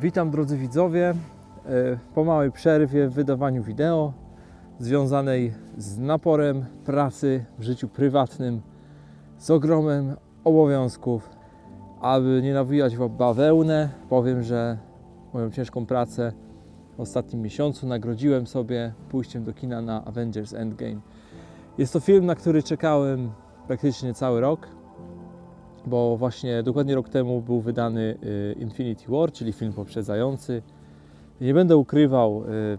Witam drodzy widzowie e, po małej przerwie w wydawaniu wideo związanej z naporem pracy w życiu prywatnym, z ogromem obowiązków. Aby nie nawijać w bawełnę, powiem, że moją ciężką pracę w ostatnim miesiącu nagrodziłem sobie pójściem do kina na Avengers Endgame. Jest to film, na który czekałem praktycznie cały rok, bo właśnie dokładnie rok temu był wydany y, Infinity War, czyli film poprzedzający. Nie będę ukrywał, y,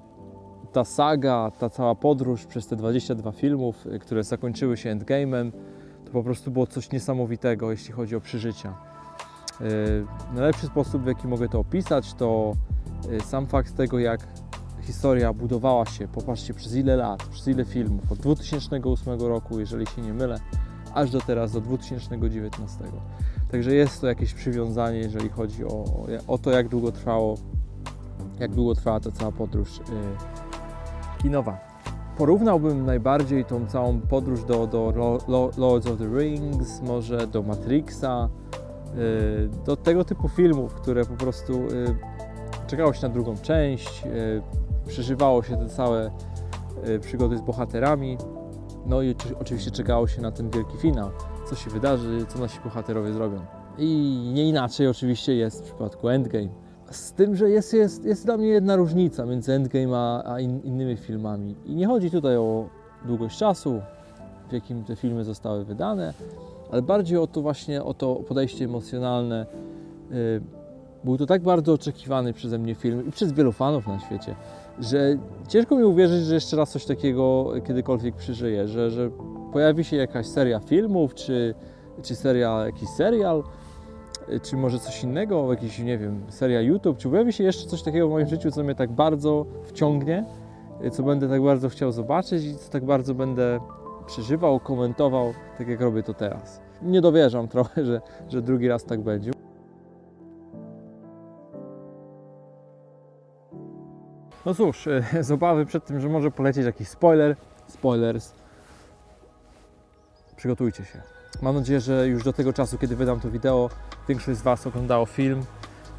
ta saga, ta cała podróż przez te 22 filmów, y, które zakończyły się Endgame'em, to po prostu było coś niesamowitego, jeśli chodzi o przeżycia. Najlepszy sposób, w jaki mogę to opisać, to sam fakt tego, jak historia budowała się, popatrzcie, przez ile lat, przez ile filmów, od 2008 roku, jeżeli się nie mylę, aż do teraz, do 2019. Także jest to jakieś przywiązanie, jeżeli chodzi o, o to, jak długo trwało, jak długo trwała ta cała podróż y, kinowa. Porównałbym najbardziej tą całą podróż do, do Lo- Lo- Lords of the Rings, może do Matrixa, y, do tego typu filmów, które po prostu y, czekało się na drugą część, y, przeżywało się te całe y, przygody z bohaterami. No i oczy- oczywiście czekało się na ten wielki finał, co się wydarzy, co nasi bohaterowie zrobią. I nie inaczej oczywiście jest w przypadku Endgame. Z tym, że jest, jest, jest dla mnie jedna różnica między Endgame a, a in, innymi filmami. I nie chodzi tutaj o długość czasu, w jakim te filmy zostały wydane, ale bardziej o to właśnie, o to podejście emocjonalne. Y, Był to tak bardzo oczekiwany przeze mnie film i przez wielu fanów na świecie, że ciężko mi uwierzyć, że jeszcze raz coś takiego kiedykolwiek przeżyję, że, że pojawi się jakaś seria filmów, czy, czy seria, jakiś serial, y, czy może coś innego, jakiś, nie wiem, seria YouTube, czy pojawi się jeszcze coś takiego w moim życiu, co mnie tak bardzo wciągnie, y, co będę tak bardzo chciał zobaczyć i co tak bardzo będę przeżywał, komentował, tak jak robię to teraz. Nie dowierzam trochę, że, że drugi raz tak będzie. No cóż, e, z obawy przed tym, że może polecieć jakiś spoiler, spoilers, przygotujcie się. Mam nadzieję, że już do tego czasu, kiedy wydam to wideo, większość z Was oglądało film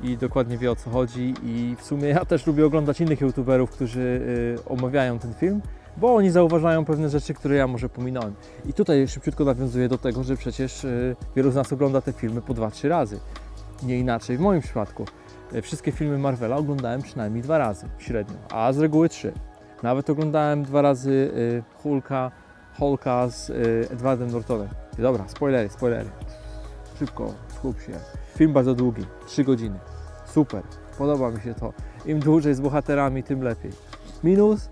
i dokładnie wie o co chodzi. I w sumie ja też lubię oglądać innych youtuberów, którzy y, omawiają ten film, bo oni zauważają pewne rzeczy, które ja może pominąłem. I tutaj szybciutko nawiązuję do tego, że przecież y, wielu z nas ogląda te filmy po 2-3 razy. Nie inaczej w moim przypadku. E, Wszystkie filmy Marvela oglądałem przynajmniej dwa razy średnio, a z reguły trzy. Nawet oglądałem dwa razy y, Hulka, Hulka z y, Edwardem Nortonem. Dobra, spoilery, spoilery. Szybko, skup się. Film bardzo długi, 3 godziny. Super, podoba mi się to. Im dłużej z bohaterami, tym lepiej. Minus?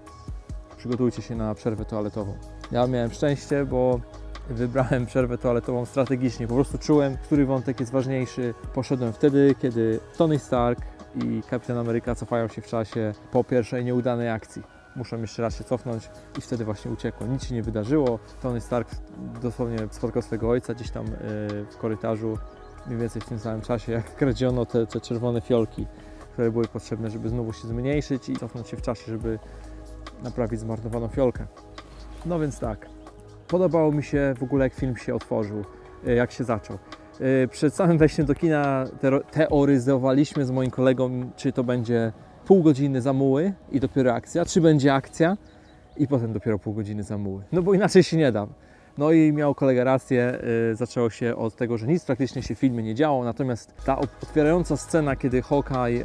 Przygotujcie się na przerwę toaletową. Ja miałem szczęście, bo wybrałem przerwę toaletową strategicznie. Po prostu czułem, który wątek jest ważniejszy. Poszedłem wtedy, kiedy Tony Stark i Kapitan Ameryka cofają się w czasie po pierwszej nieudanej akcji. Muszę jeszcze raz się cofnąć i wtedy właśnie uciekło. Nic się nie wydarzyło. Tony Stark dosłownie spotkał swego ojca gdzieś tam yy, w korytarzu, mniej więcej w tym samym czasie, jak kradziono te, te czerwone fiolki, które były potrzebne, żeby znowu się zmniejszyć i cofnąć się w czasie, żeby naprawić zmarnowaną fiolkę. No więc tak, podobało mi się w ogóle jak film się otworzył, y, jak się zaczął. Y, Przed samym wejściem do kina teoryzowaliśmy z moim kolegą, czy to będzie pół godziny zamuły i dopiero akcja, czy będzie akcja i potem dopiero pół godziny zamuły. No bo inaczej się nie da. No i miał kolega rację, y, zaczęło się od tego, że nic praktycznie się w filmie nie działo, natomiast ta otwierająca scena, kiedy Hawkeye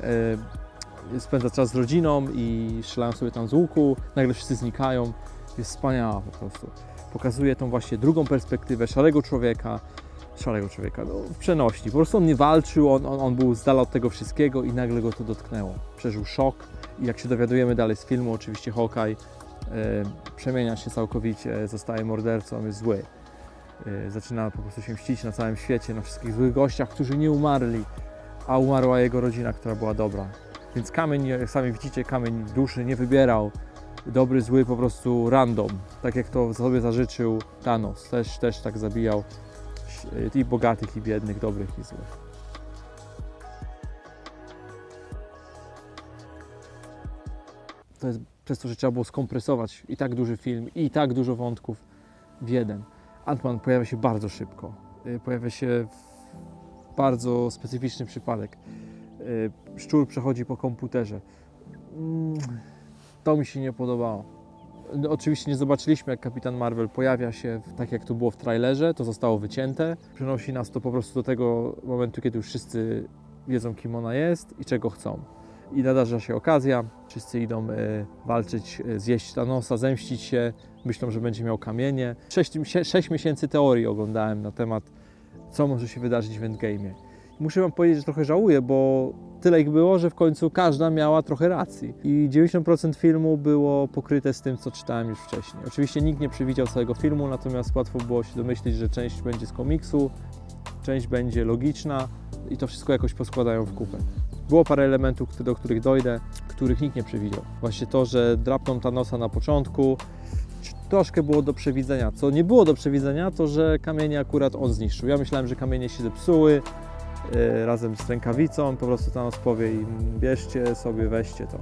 spędza czas z rodziną i strzelają sobie tam z łuku, nagle wszyscy znikają, jest wspaniała po prostu pokazuje tą właśnie drugą perspektywę szarego człowieka, szarego człowieka, no, w przenośni. Po prostu on nie walczył, on, on, on był z dala od tego wszystkiego i nagle go to dotknęło. Przeżył szok i jak się dowiadujemy dalej z filmu, oczywiście Hawkeye e, przemienia się całkowicie, zostaje mordercą, jest zły. E, zaczyna po prostu się mścić na całym świecie, na wszystkich złych gościach, którzy nie umarli, a umarła jego rodzina, która była dobra. Więc kamień, jak sami widzicie, kamień duszy nie wybierał, dobry, zły, po prostu random. Tak jak to sobie zażyczył Thanos. Też, też tak zabijał i bogatych, i biednych, dobrych i złych. To jest przez to, że trzeba było skompresować i tak duży film, i tak dużo wątków w jeden. Ant-Man pojawia się bardzo szybko. Y, Pojawia się bardzo specyficzny przypadek. y, szczur przechodzi po komputerze. To mi się nie podobało. No, Oczywiście nie zobaczyliśmy, jak Kapitan Marvel pojawia się tak, jak to było w trailerze. To zostało wycięte. Przenosi nas to po prostu do tego momentu, kiedy już wszyscy wiedzą, kim ona jest i czego chcą. I nadarza się okazja. Wszyscy idą e, walczyć, e, zjeść Thanosa, zemścić się. Myślą, że będzie miał kamienie. Sześć, sie- sześć miesięcy teorii oglądałem na temat, co może się wydarzyć w Endgame'ie. Muszę Wam powiedzieć, że trochę żałuję, bo tyle ich było, że w końcu każda miała trochę racji. I 90% filmu było pokryte z tym, co czytałem już wcześniej. Oczywiście nikt nie przewidział całego filmu, natomiast łatwo było się domyślić, że część będzie z komiksu, część będzie logiczna i to wszystko jakoś poskładają w kupę. Było parę elementów, do których dojdę, których nikt nie przewidział. Właśnie to, że drapną Thanosa na początku, troszkę było do przewidzenia. Co nie było do przewidzenia, to że kamienie akurat on zniszczył. Ja myślałem, że kamienie się zepsuły razem z rękawicą. Po prostu Thanos powie im, bierzcie sobie, weźcie to.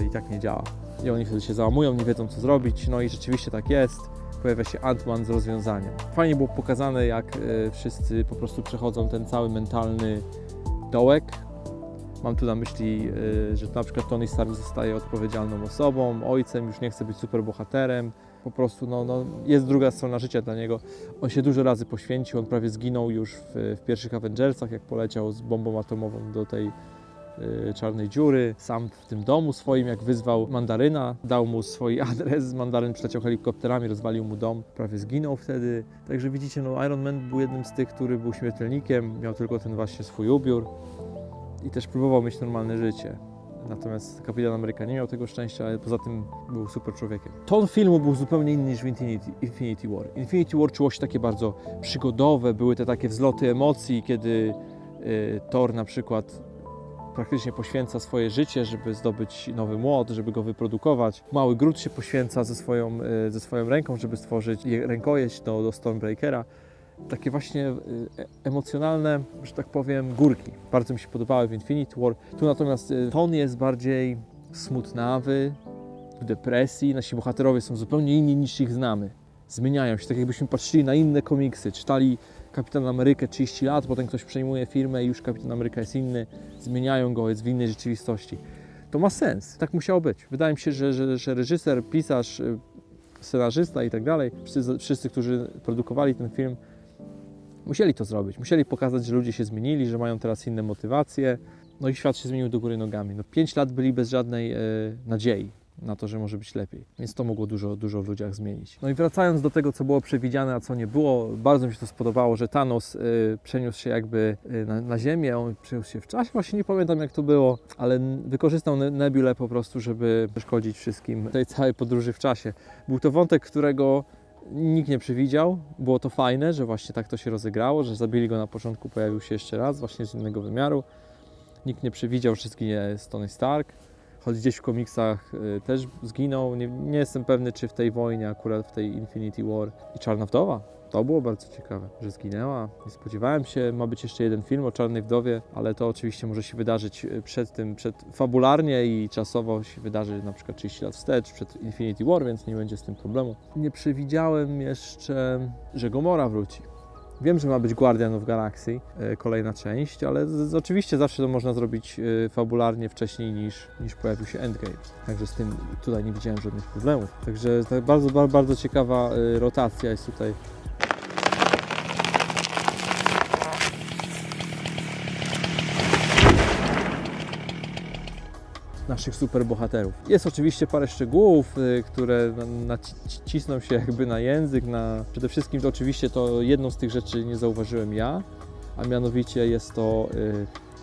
E, I tak nie działa. I oni wtedy się załamują, nie wiedzą co zrobić. No i rzeczywiście tak jest. Pojawia się Ant-Man z rozwiązaniem. Fajnie było pokazane, jak e, wszyscy po prostu przechodzą ten cały mentalny dołek. Mam tu na myśli, że na przykład Tony Stark zostaje odpowiedzialną osobą, ojcem, już nie chce być superbohaterem. Po prostu no, no, jest druga strona życia dla niego. On się dużo razy poświęcił, on prawie zginął już w, w pierwszych Avengersach, jak poleciał z bombą atomową do tej y, czarnej dziury. Sam w tym domu swoim, jak wyzwał Mandaryna, dał mu swój adres, Mandaryn przyleciał helikopterami, rozwalił mu dom, prawie zginął wtedy. Także widzicie, no Iron Man był jednym z tych, który był śmiertelnikiem, miał tylko ten właśnie swój ubiór i też próbował mieć normalne życie. Natomiast Kapitan Ameryka nie miał tego szczęścia, ale poza tym był super człowiekiem. Ton filmu był zupełnie inny niż w Infinity, Infinity War. Infinity War czuło się takie bardzo przygodowe, były te takie wzloty emocji, kiedy y, Thor na przykład praktycznie poświęca swoje życie, żeby zdobyć nowy młot, żeby go wyprodukować. Mały Groot się poświęca ze swoją, y, ze swoją ręką, żeby stworzyć je- rękojeść do, do Stormbreakera. Takie właśnie y, e- emocjonalne, że tak powiem, górki. Bardzo mi się podobały w Infinity War. Tu natomiast y, ton jest bardziej smutnawy, w depresji. Nasi bohaterowie są zupełnie inni niż ich znamy. Zmieniają się, tak jakbyśmy patrzyli na inne komiksy, czytali Kapitan Amerykę 30 lat, potem ktoś przejmuje firmę i już Kapitan Ameryka jest inny, zmieniają go, jest w innej rzeczywistości. To ma sens, tak musiało być. Wydaje mi się, że, że, że reżyser, pisarz, y, scenarzysta i tak dalej, wszyscy, którzy produkowali ten film, musieli to zrobić. Musieli pokazać, że ludzie się zmienili, że mają teraz inne motywacje. No i świat się zmienił do góry nogami. No, pięć lat byli bez żadnej e, nadziei na to, że może być lepiej. Więc to mogło dużo, dużo w ludziach zmienić. No i wracając do tego, co było przewidziane, a co nie było, bardzo mi się to spodobało, że Thanos e, przeniósł się jakby e, na, na Ziemię, on przeniósł się w czasie, właśnie nie pamiętam jak to było, ale wykorzystał ne- Nebulę po prostu, żeby przeszkodzić wszystkim tej całej podróży w czasie. Był to wątek, którego nikt nie przewidział. Było to fajne, że właśnie tak to się rozegrało, że zabili go na początku, pojawił się jeszcze raz, właśnie z innego wymiaru. Nikt nie przewidział, że zginie Tony Stark. Choć gdzieś w komiksach y, też zginął. Nie, nie jestem pewny, czy w tej wojnie, akurat w tej Infinity War. I Czarna Wdowa. To było bardzo ciekawe, że zginęła. Nie spodziewałem się. Ma być jeszcze jeden film o Czarnej Wdowie, ale to oczywiście może się wydarzyć y, przed tym, przed fabularnie i czasowo się wydarzy na przykład 30 lat wstecz, przed Infinity War, więc nie będzie z tym problemu. Nie przewidziałem jeszcze, że Gomora wróci. Wiem, że ma być Guardian of Galaxy, e, kolejna część, ale z, z, oczywiście zawsze to można zrobić e, fabularnie wcześniej niż, niż pojawił się Endgame. Także z tym tutaj nie widziałem żadnych problemów. Także tak bardzo, bardzo, bardzo ciekawa e, rotacja jest tutaj. Naszych superbohaterów. Jest oczywiście parę szczegółów, y, które na- nacisną się jakby na język. Na... Przede wszystkim to oczywiście to jedną z tych rzeczy nie zauważyłem ja, a mianowicie jest to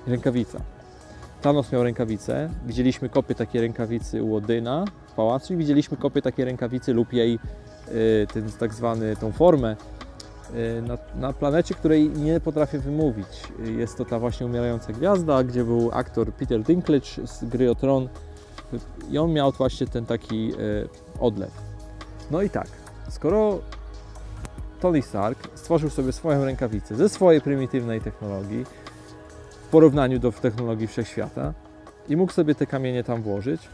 y, rękawica. Thanos miał rękawicę, widzieliśmy kopię takiej rękawicy u Odyna w pałacu i widzieliśmy kopię takiej rękawicy lub jej y, ten tak zwany, tą formę na, na planecie, której nie potrafię wymówić. Y, Jest to ta właśnie umierająca gwiazda, gdzie był aktor Peter Dinklage z gry o Tron i on miał właśnie ten taki y, odlew. No i tak, skoro Tony Stark stworzył sobie swoją rękawicę ze swojej prymitywnej technologii w porównaniu do technologii wszechświata i mógł sobie te kamienie tam włożyć,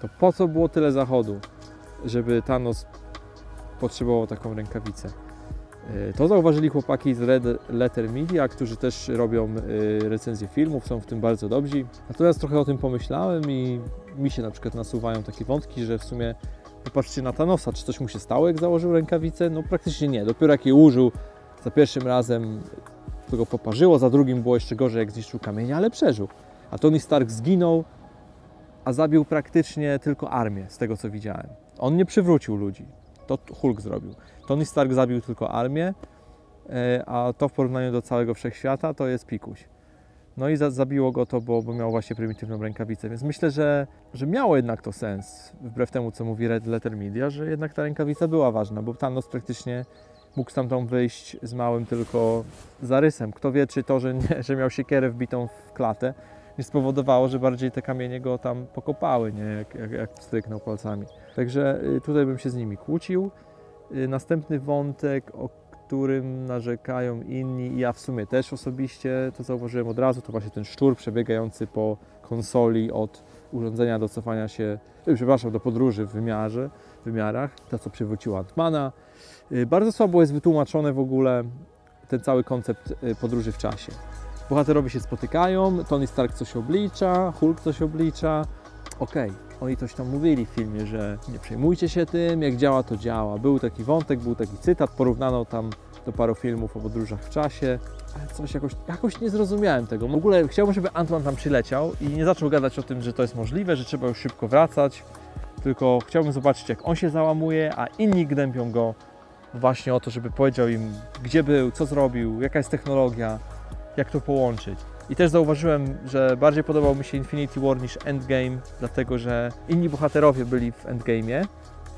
to po co było tyle zachodu, żeby Thanos potrzebował taką rękawicę? E, To zauważyli chłopaki z Red Letter Media, którzy też robią e, recenzje filmów, są w tym bardzo dobrzy. Natomiast trochę o tym pomyślałem i mi się na przykład nasuwają takie wątki, że w sumie popatrzcie na Thanosa, czy coś mu się stało, jak założył rękawice? No praktycznie nie. Dopiero jak je użył za pierwszym razem, to go poparzyło, za drugim było jeszcze gorzej, jak zniszczył kamienie, ale przeżył. A Tony Stark zginął, a zabił praktycznie tylko armię, z tego co widziałem. On nie przywrócił ludzi. To Hulk zrobił. Tony Stark zabił tylko armię, e, a to w porównaniu do całego wszechświata to jest pikuś. No i za, zabiło go to, bo, bo miał właśnie prymitywną rękawicę, więc myślę, że, że miało jednak to sens, wbrew temu, co mówi Red Letter Media, że jednak ta rękawica była ważna, bo Thanos praktycznie mógł stamtąd wyjść z małym tylko zarysem. Kto wie, czy to, że, nie, że miał siekierę wbitą w klatę, nie spowodowało, że bardziej te kamienie go tam pokopały, nie? Jak, jak, jak stryknął palcami. Także y, tutaj bym się z nimi kłócił. Y, Następny wątek, o którym narzekają inni, i ja w sumie też osobiście to zauważyłem od razu, to właśnie ten szczur przebiegający po konsoli od urządzenia do cofania się, y, przepraszam, do podróży w wymiarze, wymiarach, to co przywróciło Antmana. Y, Bardzo słabo jest wytłumaczone w ogóle ten cały koncept podróży w czasie. Bohaterowie się spotykają, Tony Stark coś oblicza, Hulk coś oblicza. Okej, oni coś tam mówili w filmie, że nie przejmujcie się tym, jak działa to działa. Był taki wątek, był taki cytat, porównano tam do paru filmów o podróżach w czasie, ale coś jakoś, jakoś nie zrozumiałem tego. W ogóle chciałbym, żeby Antman tam przyleciał i nie zaczął gadać o tym, że to jest możliwe, że trzeba już szybko wracać, tylko chciałbym zobaczyć, jak on się załamuje, a inni gnębią go właśnie o to, żeby powiedział im, gdzie był, co zrobił, jaka jest technologia, jak to połączyć. I też zauważyłem, że bardziej podobał mi się Infinity War niż Endgame, dlatego że inni bohaterowie byli w Endgame'ie,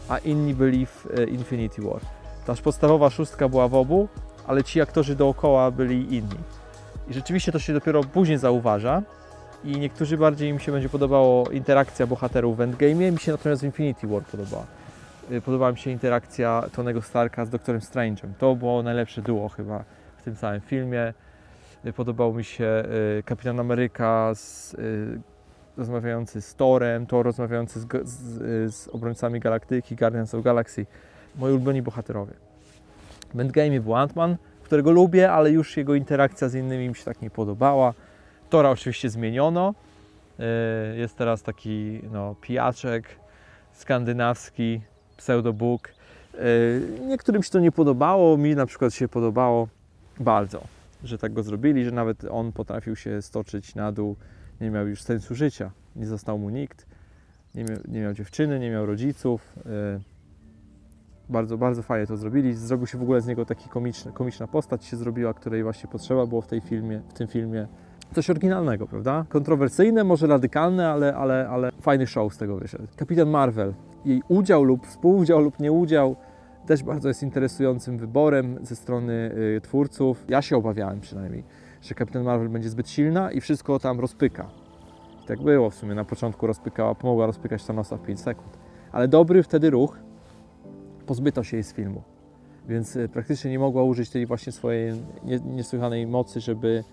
a inni byli w e, Infinity War. Ta podstawowa szóstka była w obu, ale ci aktorzy dookoła byli inni. I rzeczywiście to się dopiero później zauważa. I niektórzy bardziej im się będzie podobało interakcja bohaterów w Endgame'ie, mi się natomiast w Infinity War podobała. Y, Podobała mi się interakcja Tonego Starka z Doktorem Strange'em. To było najlepsze duo chyba w tym całym filmie. Y, Podobał mi się y, Kapitan Ameryka z, y, rozmawiający z Thorem, Thor rozmawiający z, z, z obrońcami Galaktyki, Guardians of Galaxy. Moi ulubieni bohaterowie. W Endgame'ie był Ant-Man, którego lubię, ale już jego interakcja z innymi mi się tak nie podobała. Tora oczywiście zmieniono. Jest teraz taki no, pijaczek skandynawski, pseudobóg. Niektórym się to nie podobało, mi na przykład się podobało bardzo, że tak go zrobili, że nawet on potrafił się stoczyć na dół, nie miał już sensu życia, nie został mu nikt, nie miał, nie miał dziewczyny, nie miał rodziców. y, Bardzo, bardzo fajnie to zrobili. Zrobił się w ogóle z niego taki komiczny, komiczna postać się zrobiła, której właśnie potrzeba było w, tej filmie, w tym filmie. Coś oryginalnego, prawda? Kontrowersyjne, może radykalne, ale, ale, ale fajny show z tego wyszedł. Kapitan Marvel. Jej udział lub współudział lub nieudział też bardzo jest interesującym wyborem ze strony y, twórców. Ja się obawiałem przynajmniej, że Kapitan Marvel będzie zbyt silna i wszystko tam rozpyka. I tak było w sumie. Na początku rozpykała, pomogła rozpykać Thanosa w 5 sekund. Ale dobry wtedy ruch pozbyto się jej z filmu. Więc y, praktycznie nie mogła użyć tej właśnie swojej nie, niesłychanej mocy, żeby,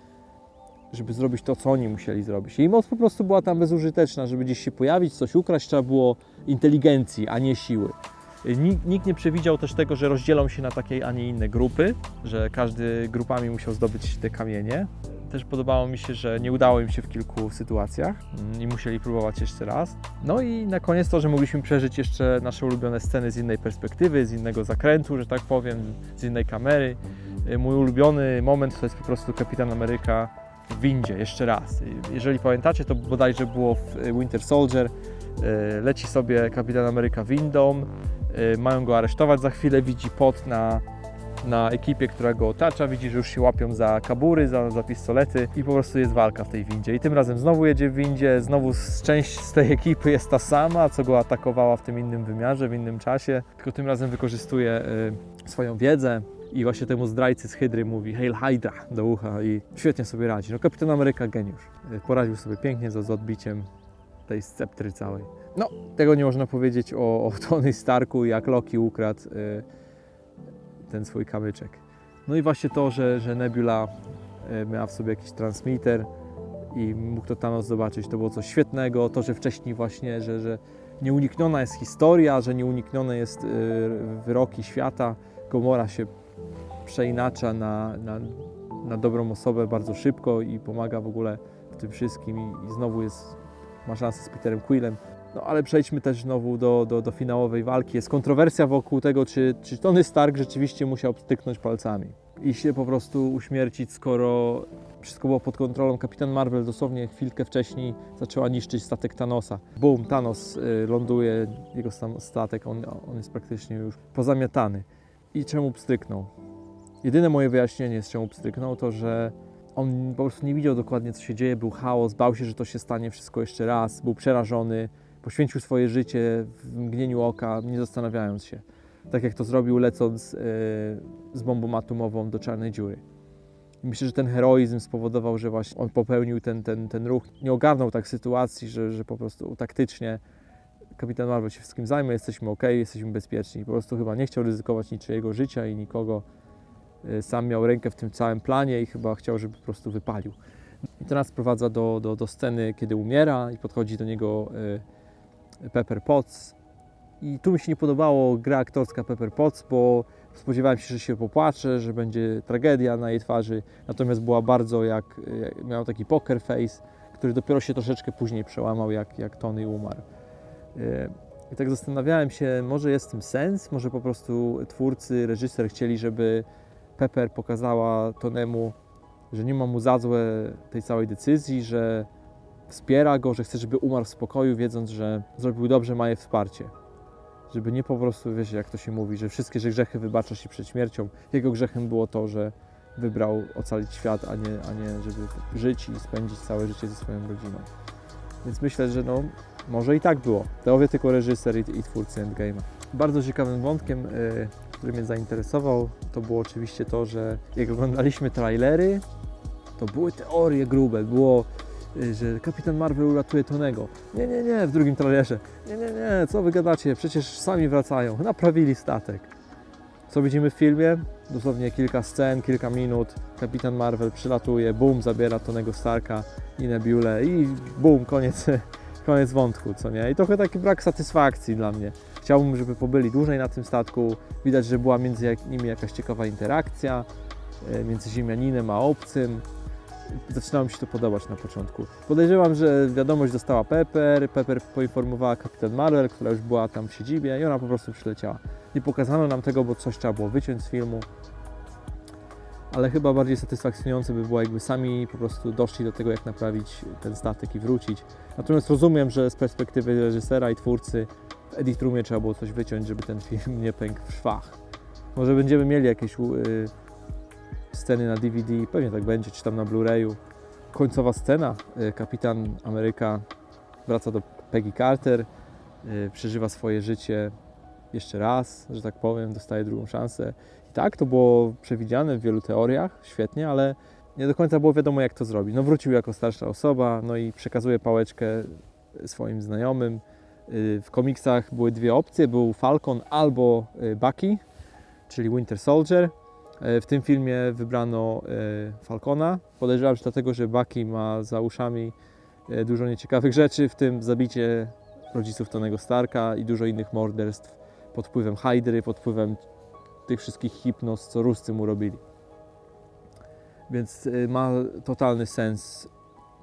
żeby zrobić to, co oni musieli zrobić. Jej moc po prostu była tam bezużyteczna, żeby gdzieś się pojawić, coś ukraść, trzeba było inteligencji, a nie siły. Nikt, nie przewidział też tego, że rozdzielą się na takie, a nie inne grupy, że każdy grupami musiał zdobyć te kamienie. Też podobało mi się, że nie udało im się w kilku sytuacjach mm, i musieli próbować jeszcze raz. No i na koniec to, że mogliśmy przeżyć jeszcze nasze ulubione sceny z innej perspektywy, z innego zakrętu, że tak powiem, z innej kamery. Y, Mój ulubiony moment to jest po prostu Kapitan Ameryka w windzie, jeszcze raz. Y, Jeżeli pamiętacie, to bodajże było w y, Winter Soldier. Leci sobie Kapitan Ameryka windą, mają go aresztować za chwilę, widzi pot na, na ekipie, która go otacza, widzi, że już się łapią za kabury, za, za pistolety i po prostu jest walka w tej windzie. I tym razem znowu jedzie w windzie, znowu część z tej ekipy jest ta sama, co go atakowała w tym innym wymiarze, w innym czasie, tylko tym razem wykorzystuje y, swoją wiedzę i właśnie temu zdrajcy z Hydry mówi Hail Hydra do ucha i świetnie sobie radzi. No Kapitan Ameryka geniusz. Y, Poradził sobie pięknie z, z odbiciem tej sceptry całej. No, tego nie można powiedzieć o, o Tony Starku, jak Loki ukradł y, ten swój kamyczek. No i właśnie to, że, że Nebula y, miała w sobie jakiś transmitter i mógł to Thanos zobaczyć, to było coś świetnego. To, że wcześniej właśnie, że, że nieunikniona jest historia, że nieuniknione jest y, wyroki świata. Gomora się przeinacza na, na, na dobrą osobę bardzo szybko i pomaga w ogóle w tym wszystkim i, i znowu jest, ma szansę z Peterem Quillem. No ale przejdźmy też znowu do, do, do finałowej walki. Jest kontrowersja wokół tego, czy, czy Tony Stark rzeczywiście musiał styknąć palcami i się po prostu uśmiercić, skoro wszystko było pod kontrolą. Kapitan Marvel dosłownie chwilkę wcześniej zaczęła niszczyć statek Thanosa. Boom, Thanos y, ląduje, jego statek, on, on jest praktycznie już pozamiatany. I czemu pstryknął? Jedyne moje wyjaśnienie, z czemu pstryknął, to że on po prostu nie widział dokładnie, co się dzieje, był chaos, bał się, że to się stanie wszystko jeszcze raz, był przerażony, poświęcił swoje życie w mgnieniu oka, nie zastanawiając się. Tak jak to zrobił, lecąc y, z bombą atomową do czarnej dziury. Myślę, że ten heroizm spowodował, że właśnie on popełnił ten, ten, ten ruch. Nie ogarnął tak sytuacji, że, że po prostu taktycznie kapitan Marvel się wszystkim zajmie, jesteśmy ok, jesteśmy bezpieczni. Po prostu chyba nie chciał ryzykować niczyjego życia i nikogo. Y, Sam miał rękę w tym całym planie i chyba chciał, żeby po prostu wypalił. I to nas prowadza do, do, do sceny, kiedy umiera i podchodzi do niego y, Pepper Potts. I tu mi się nie podobało gra aktorska Pepper Potts, bo spodziewałem się, że się popłacze, że będzie tragedia na jej twarzy. Natomiast była bardzo jak, jak miał taki poker face, który dopiero się troszeczkę później przełamał, jak, jak Tony umarł. Y, I tak zastanawiałem się, może jest w tym sens, może po prostu twórcy, reżyser chcieli, żeby Pepper pokazała Tonemu, że nie ma mu za złe tej całej decyzji, że wspiera go, że chce, żeby umarł w spokoju, wiedząc, że zrobił dobrze, ma je wsparcie. Żeby nie po prostu, wiecie, jak to się mówi, że wszystkie że grzechy wybacza się przed śmiercią. Jego grzechem było to, że wybrał ocalić świat, a nie, a nie żeby żyć i spędzić całe życie ze swoją rodziną. Więc myślę, że no, może i tak było. To wie tylko reżyser i, i twórcy Endgame'a. Bardzo ciekawym wątkiem, y, który mnie zainteresował, to było oczywiście to, że jak oglądaliśmy trailery, to były teorie grube. Było, że Kapitan Marvel uratuje Tonego. Nie, nie, nie, w drugim trailerze. Nie, nie, nie, co wy gadacie? Przecież sami wracają. Naprawili statek. Co widzimy w filmie? Dosłownie kilka scen, kilka minut. Kapitan Marvel przylatuje, boom, zabiera Tonego Starka i Nebulę i boom, koniec, koniec wątku, co nie? I trochę taki brak satysfakcji dla mnie. Chciałbym, żeby pobyli dłużej na tym statku. Widać, że była między nimi jakaś ciekawa interakcja e, między ziemianinem a obcym. Zaczynało mi się to podobać na początku. Podejrzewam, że wiadomość dostała Pepper. Pepper poinformowała kapitan Marvel, która już była tam w siedzibie i ona po prostu przyleciała. Nie pokazano nam tego, bo coś trzeba było wyciąć z filmu. Ale chyba bardziej satysfakcjonujące by było, jakby sami po prostu doszli do tego, jak naprawić ten statek i wrócić. Natomiast rozumiem, że z perspektywy reżysera i twórcy w edit roomie trzeba było coś wyciąć, żeby ten film nie pękł w szwach. Może będziemy mieli jakieś y, sceny na DVD, pewnie tak będzie, czy tam na Blu-rayu. Końcowa scena, y, kapitan Ameryka wraca do Peggy Carter, y, przeżywa swoje życie jeszcze raz, że tak powiem, dostaje drugą szansę. I tak, to było przewidziane w wielu teoriach, świetnie, ale nie do końca było wiadomo, jak to zrobić. No wrócił jako starsza osoba, no i przekazuje pałeczkę swoim znajomym. Y, W komiksach były dwie opcje, był Falcon albo Bucky, czyli Winter Soldier. Y, W tym filmie wybrano y, Falcona. Podejrzewam, że dlatego, że Bucky ma za uszami y, dużo nieciekawych rzeczy, w tym zabicie rodziców Tonego Starka i dużo innych morderstw pod wpływem Hydry, pod wpływem tych wszystkich hipnoz, co Ruscy mu robili. Więc ma totalny sens,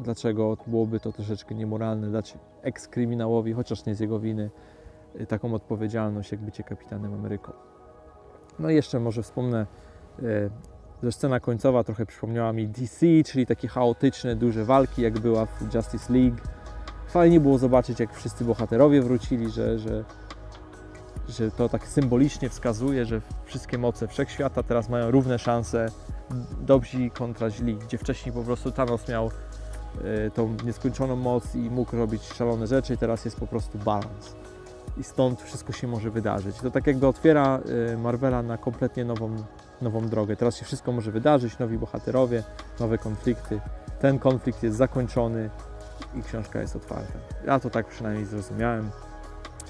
dlaczego byłoby to troszeczkę niemoralne dać ekskryminałowi, chociaż nie z jego winy, taką odpowiedzialność, jak bycie kapitanem Ameryką. No i jeszcze może wspomnę, że scena końcowa trochę przypomniała mi DC, czyli takie chaotyczne, duże walki, jak była w Justice League. Fajnie było zobaczyć, jak wszyscy bohaterowie wrócili, że, że, że to tak symbolicznie wskazuje, że wszystkie moce wszechświata teraz mają równe szanse. Dobrzy kontra źli, gdzie wcześniej po prostu Thanos miał y, tą nieskończoną moc i mógł robić szalone rzeczy, teraz jest po prostu balans. I stąd wszystko się może wydarzyć. To tak jakby otwiera y, Marvela na kompletnie nową, nową drogę. Teraz się wszystko może wydarzyć, nowi bohaterowie, nowe konflikty. Ten konflikt jest zakończony i książka jest otwarta. Ja to tak przynajmniej zrozumiałem.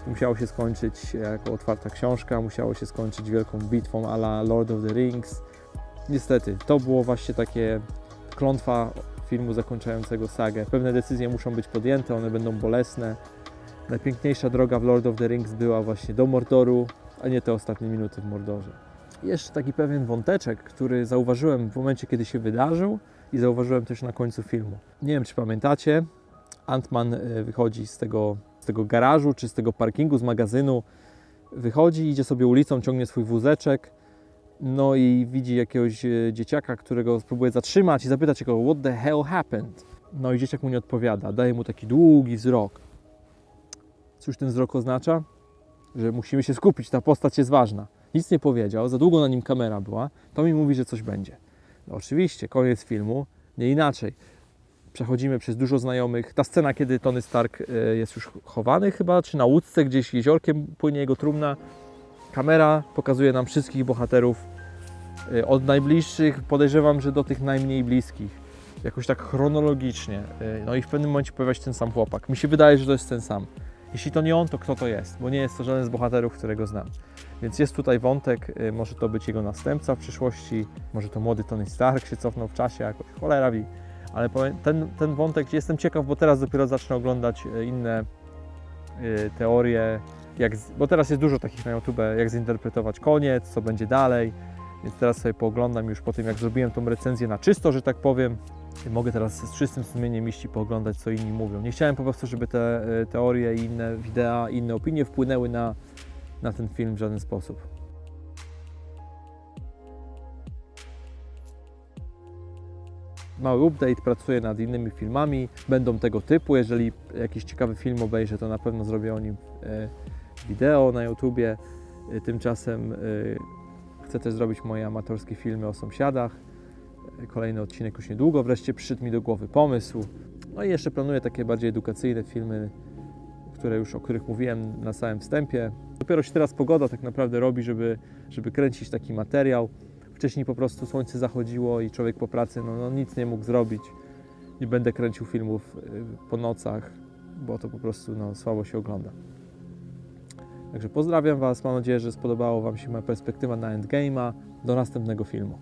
Musiało się skończyć jako otwarta książka, musiało się skończyć wielką bitwą a la Lord of the Rings. Niestety, to było właśnie takie klątwa filmu zakończającego sagę. Pewne decyzje muszą być podjęte, one będą bolesne. Najpiękniejsza droga w Lord of the Rings była właśnie do Mordoru, a nie te ostatnie minuty w Mordorze. Jeszcze taki pewien wąteczek, który zauważyłem w momencie, kiedy się wydarzył i zauważyłem też na końcu filmu. Nie wiem, czy pamiętacie, Ant-Man y, wychodzi z tego, z tego garażu, czy z tego parkingu, z magazynu, wychodzi, idzie sobie ulicą, ciągnie swój wózeczek, no i widzi jakiegoś e, dzieciaka, którego spróbuje zatrzymać i zapytać go, what the hell happened? No i dzieciak mu nie odpowiada, daje mu taki długi wzrok. Cóż ten wzrok oznacza? Że musimy się skupić, ta postać jest ważna. Nic nie powiedział, za długo na nim kamera była, to mi mówi, że coś będzie. No oczywiście, koniec filmu, nie inaczej. Przechodzimy przez dużo znajomych. Ta scena, kiedy Tony Stark e, jest już chowany chyba, czy na łódce, gdzieś jeziorkiem płynie jego trumna. Kamera pokazuje nam wszystkich bohaterów e, od najbliższych, podejrzewam, że do tych najmniej bliskich. Jakoś tak chronologicznie. E, No i w pewnym momencie pojawia się ten sam chłopak. Mi się wydaje, że to jest ten sam. Jeśli to nie on, to kto to jest? Bo nie jest to żaden z bohaterów, którego znam. Więc jest tutaj wątek, e, może to być jego następca w przyszłości, może to młody Tony Stark się cofnął w czasie jakoś, cholera wie. Ale ten, ten wątek, jestem ciekaw, bo teraz dopiero zacznę oglądać e, inne e, teorie, jak, bo teraz jest dużo takich na YouTube, jak zinterpretować koniec, co będzie dalej. Więc teraz sobie pooglądam już po tym, jak zrobiłem tą recenzję na czysto, że tak powiem. Mogę teraz z czystym sumieniem iść i pooglądać, co inni mówią. Nie chciałem po prostu, żeby te teorie i inne wideo, inne opinie wpłynęły na, na ten film w żaden sposób. Mały update, pracuję nad innymi filmami, będą tego typu. Jeżeli jakiś ciekawy film obejrzę, to na pewno zrobię o nim e, wideo na YouTubie. E, Tymczasem e, chcę też zrobić moje amatorskie filmy o sąsiadach. Kolejny odcinek już niedługo. Wreszcie przyszedł mi do głowy pomysł. No i jeszcze planuję takie bardziej edukacyjne filmy, które już o których mówiłem na samym wstępie. Dopiero się teraz pogoda tak naprawdę robi, żeby, żeby kręcić taki materiał. Wcześniej po prostu słońce zachodziło i człowiek po pracy no, no nic nie mógł zrobić. Nie będę kręcił filmów y, po nocach, bo to po prostu no, słabo się ogląda. Także pozdrawiam Was, mam nadzieję, że spodobało Wam się moja perspektywa na Endgame'a. Do następnego filmu.